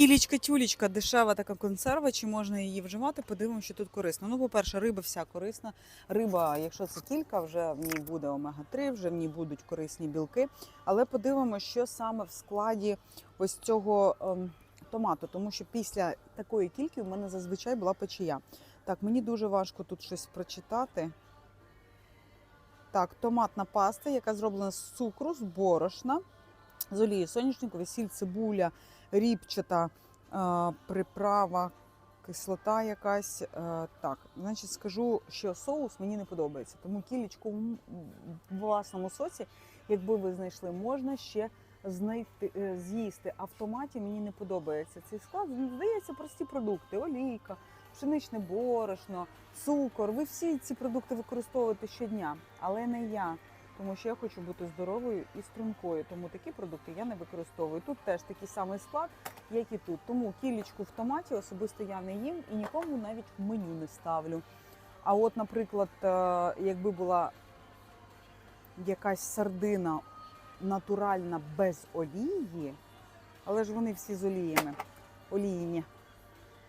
Кілічка тюлічка дешева така консерва, чи можна її вживати? Подивимося, що тут корисно. Ну, по-перше, риба вся корисна. Риба, якщо це кілька, вже в ній буде омега-3, вже в ній будуть корисні білки. Але подивимося, що саме в складі ось цього ем, томату, тому що після такої кільки в мене зазвичай була печія. Так, мені дуже важко тут щось прочитати. Так, томатна паста, яка зроблена з цукру, з борошна, з олії соняшникової, сіль, цибуля, ріпчата, е, приправа, кислота якась. Е, так, значить, скажу, що соус мені не подобається. Тому кілечку в власному соці, якби ви знайшли, можна ще знайти, е, з'їсти. А в томаті мені не подобається цей склад. Здається, прості продукти: олійка, пшеничне борошно, цукор. Ви всі ці продукти використовуєте щодня, але не я. Тому що я хочу бути здоровою і стрункою. Тому такі продукти я не використовую. Тут теж такий самий склад, як і тут. Тому кілечку в томаті особисто я не їм і нікому навіть в меню не ставлю. А от, наприклад, е, якби була якась сардина натуральна без олії, але ж вони всі з оліями, олійні.